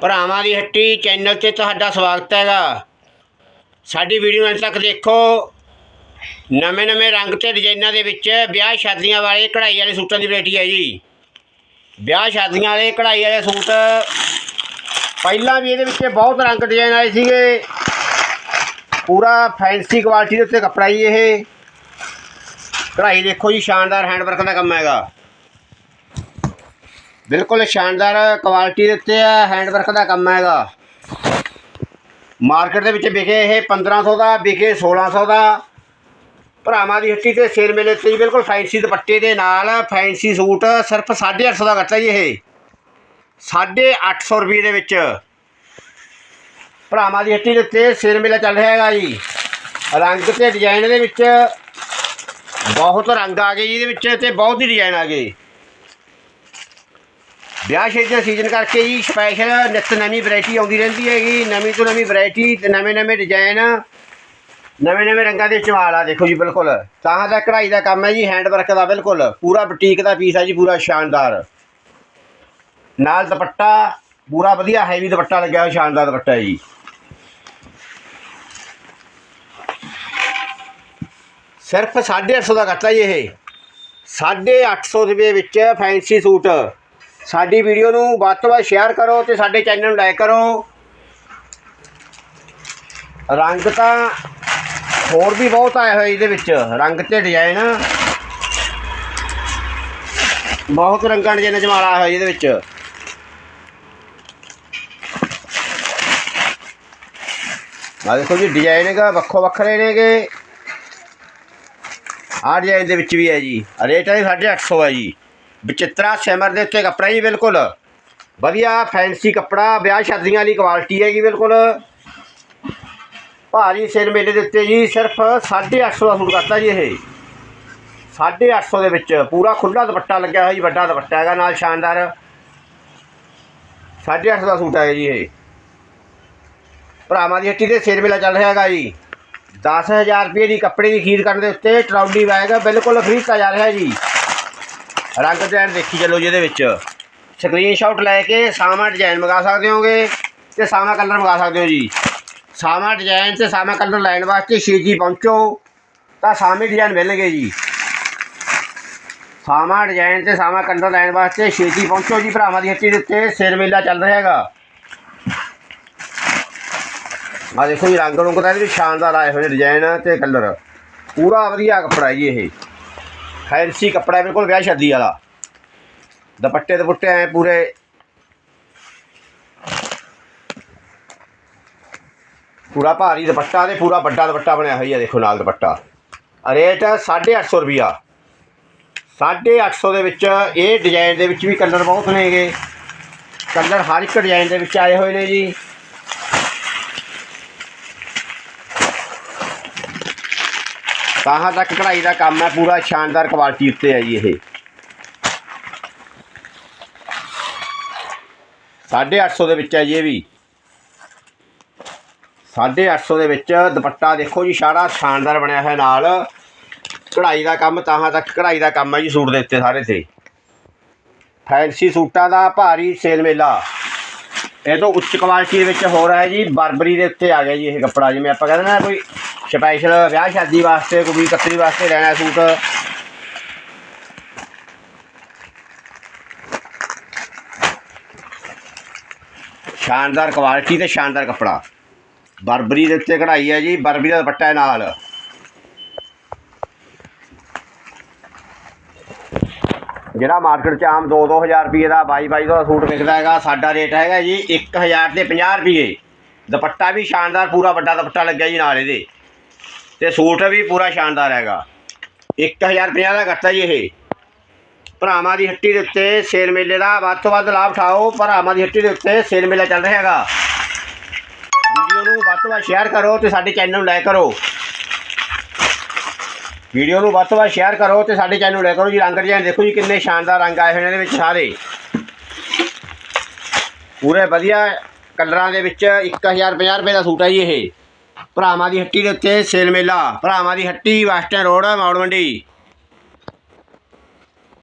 ਭਰਾਵਾਂ ਦੀ ਹੱਟੀ ਚੈਨਲ ਤੇ ਤੁਹਾਡਾ ਸਵਾਗਤ ਹੈਗਾ। ਸਾਡੀ ਵੀਡੀਓ ਅੰਤ ਤੱਕ ਦੇਖੋ। ਨਵੇਂ ਨਵੇਂ ਰੰਗ ਤੇ ਡਿਜ਼ਾਈਨਾਂ ਦੇ ਵਿੱਚ ਵਿਆਹ ਸ਼ਾਦੀਆਂ ਵਾਲੇ ਕਢਾਈ ਵਾਲੇ ਸੂਟਾਂ ਦੀ ਵੈਰਾਈਟੀ ਹੈ ਜੀ। ਵਿਆਹ ਸ਼ਾਦੀਆਂ ਵਾਲੇ ਕਢਾਈ ਵਾਲੇ ਸੂਟ ਪਹਿਲਾਂ ਵੀ ਇਹਦੇ ਵਿੱਚ ਬਹੁਤ ਰੰਗ ਡਿਜ਼ਾਈਨ ਆਏ ਸੀਗੇ। ਪੂਰਾ ਫੈਂਸੀ ਕੁਆਲਿਟੀ ਦੇ ਉੱਤੇ ਕੱਪੜਾ ਜੀ ਇਹ। ਕਢਾਈ ਦੇਖੋ ਜੀ, ਸ਼ਾਨਦਾਰ ਹੈਂਡਵਰਕ ਦਾ ਕੰਮ ਹੈਗਾ। ਬਿਲਕੁਲ ਸ਼ਾਨਦਾਰ ਕੁਆਲਿਟੀ ਦੇ ਉੱਤੇ ਹੈ ਹੈਂਡ ਵਰਕ ਦਾ ਕੰਮ ਹੈਗਾ ਮਾਰਕੀਟ ਦੇ ਵਿੱਚ ਵਿਕੇ ਇਹ 1500 ਦਾ, ਵਿਕੇ 1600 ਦਾ। ਭਰਾਵਾਂ ਦੀ ਹੱਟੀ ਤੇ ਸੇਲ ਮੇਲੇ ਤੇ ਜੀ, ਬਿਲਕੁਲ ਫੈਂਸੀ ਦੁਪੱਟੇ ਦੇ ਨਾਲ ਫੈਂਸੀ ਸੂਟ, ਸਿਰਫ 850 ਦਾ ਕਰਤਾ ਜੀ ਇਹ। 850 ਰੁਪਏ ਦੇ ਵਿੱਚ। ਭਰਾਵਾਂ ਦੀ ਹੱਟੀ ਦੇ ਉੱਤੇ ਸੇਲ ਮੇਲਾ ਚੱਲ ਰਿਹਾ ਹੈਗਾ ਜੀ। ਰੰਗ ਤੇ ਡਿਜ਼ਾਈਨ ਦੇ ਵਿੱਚ ਬਹੁਤ ਰੰਗ ਆ ਗਏ ਜੀ ਇਹਦੇ ਵਿੱਚ ਤੇ ਬਹੁਤ ਹੀ ਡਿਜ਼ਾਈਨ ਆ ਗਏ। ਵਿਆਹ ਸ਼ਾਦੀ ਦਾ ਸੀਜ਼ਨ ਕਰਕੇ ਜੀ ਸਪੈਸ਼ਲ ਨਿੱਤ ਨਵੀਂ ਵੈਰਾਈਟੀ ਆਉਂਦੀ ਰਹਿੰਦੀ ਹੈਗੀ। ਨਵੀਂ ਤੋਂ ਨਵੀਂ ਵੈਰਾਈਟੀ ਤੇ ਨਵੇਂ ਨਵੇਂ ਡਿਜ਼ਾਈਨ ਨਵੇਂ ਨਵੇਂ ਰੰਗਾਂ ਦੇ ਚਵਾਲ ਆ, ਦੇਖੋ ਜੀ, ਬਿਲਕੁਲ। ਤਾਂ ਦਾ ਕਢਾਈ ਦਾ ਕੰਮ ਹੈ ਜੀ ਹੈਂਡ ਵਰਕ ਦਾ, ਬਿਲਕੁਲ। ਪੂਰਾ ਬੁਟੀਕ ਦਾ ਪੀਸ ਹੈ ਜੀ, ਪੂਰਾ ਸ਼ਾਨਦਾਰ। ਨਾਲ ਦੁਪੱਟਾ, ਪੂਰਾ ਵਧੀਆ ਹੈਵੀ ਦੁਪੱਟਾ ਲੱਗਿਆ ਹੋਇਆ, ਸ਼ਾਨਦਾਰ ਦੁਪੱਟਾ ਹੈ ਜੀ। ਸਿਰਫ 850 ਦਾ ਕਰਤਾ ਜੀ ਇਹ। 850 ਰੁਪਏ ਵਿੱਚ ਫੈਂਸੀ ਸੂਟ। ਸਾਡੀ ਵੀਡੀਓ ਨੂੰ ਵੱਧ ਤੋਂ ਵੱਧ ਸ਼ੇਅਰ ਕਰੋ ਤੇ ਸਾਡੇ ਚੈਨਲ ਨੂੰ ਲਾਈਕ ਕਰੋ। ਰੰਗ ਤਾਂ ਹੋਰ ਵੀ ਬਹੁਤ ਆਏ ਹੋਏ ਇਹਦੇ ਵਿੱਚ। ਰੰਗ ਤੇ ਡਿਜ਼ਾਈਨ ਬਹੁਤ ਰੰਗਾਂ ਡਿਜ਼ਾਈਨ ਜਮਾਲਾ ਆਇਆ ਹੋਇਆ ਇਹਦੇ ਵਿੱਚ। ਆ ਦੇਖੋ ਜੀ ਡਿਜ਼ਾਈਨ ਹੈਗਾ, ਵੱਖੋ ਵੱਖਰੇ ਨੇਗੇ। ਆਹ ਡਿਜ਼ਾਈਨ ਦੇ ਵਿੱਚ ਵੀ ਹੈ ਜੀ। ਰੇਟ ਹੈ 850 ਹੈ ਜੀ। ਬਚਿੱਤਰਾ ਸਿਮਰ ਦੇ ਉੱਤੇ ਕੱਪੜਾ ਜੀ, ਬਿਲਕੁਲ। ਵਧੀਆ ਫੈਂਸੀ ਕੱਪੜਾ, ਵਿਆਹ ਸ਼ਾਦੀਆਂ ਵਾਲੀ ਕੁਆਲਿਟੀ ਹੈਗੀ, ਬਿਲਕੁਲ। ਭਾਰੀ ਸਿਰ ਮੇਲੇ ਦੇ ਉੱਤੇ ਜੀ, ਸਿਰਫ 850 ਦਾ ਸੂਟ ਕਰਤਾ ਜੀ ਇਹ। 850 ਦੇ ਵਿੱਚ ਪੂਰਾ ਖੁੱਲਾ ਦੁਪੱਟਾ ਲੱਗਿਆ ਹੋਇਆ ਜੀ, ਵੱਡਾ ਦੁਪੱਟਾ ਹੈਗਾ, ਨਾਲ ਸ਼ਾਨਦਾਰ। 850 ਦਾ ਸੂਟ ਹੈ ਜੀ ਇਹ। ਭਰਾਵਾਂ ਦੀ ਹੱਟੀ ਤੇ ਸਿਰ ਮੇਲਾ ਚੱਲ ਰਿਹਾ ਹੈਗਾ ਜੀ। 10000 ਰੁਪਏ ਦੀ ਕੱਪੜੇ ਦੀ ਖਰੀਦ ਕਰਨ ਦੇ ਉੱਤੇ ਟਰਾਲੀ ਬੈਗ ਬਿਲਕੁਲ ਖਰੀਦਤਾ ਜਾ ਰਿਹਾ ਜੀ। ਰੰਗ ਡਿਜ਼ਾਈਨ ਦੇਖੀ ਚੱਲੋ ਜੀ ਇਹਦੇ ਵਿੱਚ। ਸਕਰੀਨਸ਼ਾਟ ਲੈ ਕੇ ਸਾਮਾ ਡਿਜ਼ਾਈਨ ਮੰਗਾ ਸਕਦੇ ਹੋਗੇ ਤੇ ਸਾਮਾ ਕਲਰ ਮੰਗਾ ਸਕਦੇ ਹੋ ਜੀ। ਸਾਮਾ ਡਿਜ਼ਾਈਨ ਤੇ ਸਾਮਾ ਕਲਰ ਲੈਣ ਵਾਸਤੇ ਛੇਤੀ ਪਹੁੰਚੋ, ਤਾਂ ਸਾਮੇ ਡਿਜ਼ਾਈਨ ਮਿਲਣਗੇ ਜੀ। ਸਾਮਾ ਡਿਜ਼ਾਈਨ ਤੇ ਸਾਵਾਂ ਕਲਰ ਲੈਣ ਵਾਸਤੇ ਛੇਤੀ ਪਹੁੰਚੋ ਜੀ ਭਰਾਵਾਂ ਦੀ ਹੱਟੀ ਦੇ ਉੱਤੇ, ਸਿਰ ਮੇਲਾ ਚੱਲ ਰਿਹਾ ਹੈਗਾ। ਆ ਦੇਖੋ ਜੀ ਰੰਗ ਰੁੰਗ ਤਾਂ ਇਹਦੇ ਵਿੱਚ ਸ਼ਾਨਦਾਰ ਆਏ ਹੋਏ ਨੇ ਡਿਜ਼ਾਈਨ ਤੇ ਕਲਰ ਪੂਰਾ ਵਧੀਆ ਕੱਪੜਾ ਹੈ ਜੀ ਇਹ। ਫੈਂਸੀ ਕੱਪੜਾ ਬਿਲਕੁਲ ਵਿਆਹ ਸ਼ਾਦੀ ਵਾਲਾ। ਦੁਪੱਟੇ ਦੁਪੱਟੇ ਐ ਪੂਰੇ। ਪੂਰਾ ਭਾਰੀ ਦੁਪੱਟਾ ਤੇ ਪੂਰਾ ਵੱਡਾ ਦੁਪੱਟਾ ਬਣਿਆ ਹੋਇਆ ਦੇਖੋ ਨਾਲ ਦੁਪੱਟਾ। ਰੇਟ 850 ਰੁਪਿਆ 850 ਦੇ ਵਿੱਚ ਇਹ ਡਿਜ਼ਾਈਨ ਦੇ ਵਿੱਚ ਵੀ ਕਲਰ ਬਹੁਤ ਨੇਗੇ। ਕਲਰ ਹਰ ਇੱਕ ਡਿਜ਼ਾਈਨ ਦੇ ਵਿੱਚ ਆਏ ਹੋਏ ਨੇ ਜੀ। ਤਾਹਾਂ ਤੱਕ ਕਢਾਈ ਦਾ ਕੰਮ ਹੈ, ਪੂਰਾ ਸ਼ਾਨਦਾਰ ਕੁਆਲਿਟੀ ਉੱਤੇ ਹੈ ਜੀ ਇਹ। 850 ਦੇ ਵਿੱਚ ਹੈ ਜੀ ਇਹ ਵੀ। 850 ਦੇ ਵਿੱਚ ਦੁਪੱਟਾ ਦੇਖੋ ਜੀ, ਸਾਰਾ ਸ਼ਾਨਦਾਰ ਬਣਿਆ ਹੋਇਆ ਨਾਲ। ਕਢਾਈ ਦਾ ਕੰਮ, ਤਾਹਾਂ ਤੱਕ ਕਢਾਈ ਦਾ ਕੰਮ ਹੈ ਜੀ ਸੂਟ ਦੇ ਉੱਤੇ ਸਾਰੇ ਤੇ। ਫੈਂਸੀ ਸੂਟਾਂ ਦਾ ਭਾਰੀ ਸੇਲ ਮੇਲਾ। ਇਹ ਤੋਂ ਉੱਚ ਕੁਆਲਿਟੀ ਦੇ ਵਿੱਚ ਹੋ ਰਿਹਾ ਹੈ ਜੀ, ਬਰਬਰੀ ਦੇ ਉੱਤੇ ਆ ਗਿਆ ਜੀ ਇਹ ਕੱਪੜਾ, ਜਿਵੇਂ ਆਪਾਂ ਕਹਿੰਦੇ ਨਾ ਕੋਈ ਸਪੈਸ਼ਲ ਵਿਆਹ ਸ਼ਾਦੀ ਵਾਸਤੇ ਕੋਈ ਵੀ ਕੱਤਰੀ ਵਾਸਤੇ ਲੈਣਾ ਸੂਟ। ਸ਼ਾਨਦਾਰ ਕੁਆਲਿਟੀ ਤੇ ਸ਼ਾਨਦਾਰ ਕੱਪੜਾ। ਬਰਬਰੀ ਦੇ ਉੱਤੇ ਕਢਾਈ ਹੈ ਜੀ, ਬਰਬਰੀ ਦਾ ਦੁਪੱਟਾ ਹੈ ਨਾਲ। ਜਿਹੜਾ ਮਾਰਕੀਟ 'ਚ ਆਮ 2-2000 ਰੁਪਏ ਦਾ 22-22 ਦਾ ਸੂਟ ਵਿਕਦਾ ਹੈਗਾ, ਸਾਡਾ ਰੇਟ ਹੈਗਾ ਜੀ 1000 ਤੇ 50 ਰੁਪਏ। ਦੁਪੱਟਾ ਵੀ ਸ਼ਾਨਦਾਰ, ਪੂਰਾ ਵੱਡਾ ਦੁਪੱਟਾ ਲੱਗਿਆ ਜੀ ਨਾਲ ਇਹਦੇ। ਤੇ ਸੂਟ ਵੀ ਪੂਰਾ ਸ਼ਾਨਦਾਰ ਹੈਗਾ। 1050 ਦਾ ਕਰਤਾ ਜੀ ਇਹ। ਭਰਾਵਾਂ ਦੀ ਹੱਟੀ ਦੇ ਉੱਤੇ ਸੇਲ ਮੇਲੇ ਦਾ ਵੱਧ ਤੋਂ ਵੱਧ ਲਾਭ ਉਠਾਓ। ਭਰਾਵਾਂ ਦੀ ਹੱਟੀ ਦੇ ਉੱਤੇ ਸੇਲ ਮੇਲਾ ਚੱਲ ਰਿਹਾ ਹੈਗਾ। ਵੀਡੀਓ ਨੂੰ ਵੱਧ ਤੋਂ ਵੱਧ ਸ਼ੇਅਰ ਕਰੋ ਤੇ ਸਾਡੇ ਚੈਨਲ ਨੂੰ ਲਾਈਕ ਕਰੋ। ਵੀਡੀਓ ਨੂੰ ਵੱਧ ਤੋਂ ਵੱਧ ਸ਼ੇਅਰ ਕਰੋ ਤੇ ਸਾਡੇ ਚੈਨਲ ਨੂੰ ਲਾਈਕ ਕਰੋ। ਜੀ, ਰੰਗ ਡਿਜ਼ਾਈਨ ਦੇਖੋ ਜੀ, ਕਿੰਨੇ ਸ਼ਾਨਦਾਰ ਰੰਗ ਆਏ ਹੋਏ ਨੇ ਇਹਦੇ ਵਿੱਚ ਸਾਰੇ। ਪੂਰੇ ਵਧੀਆ ਕਲਰਾਂ ਦੇ ਵਿੱਚ 1050 ਰੁਪਏ ਦਾ ਸੂਟ ਹੈ ਜੀ ਇਹ। ਭਰਾਵਾਂ ਦੀ ਹੱਟੀ ਦੇ ਉੱਤੇ ਸੇਲ ਮੇਲਾ ਭਰਾਵਾਂ ਦੀ ਹੱਟੀ ਵੈਸਟਰਨ ਰੋਡ ਮੌੜ ਮੰਡੀ।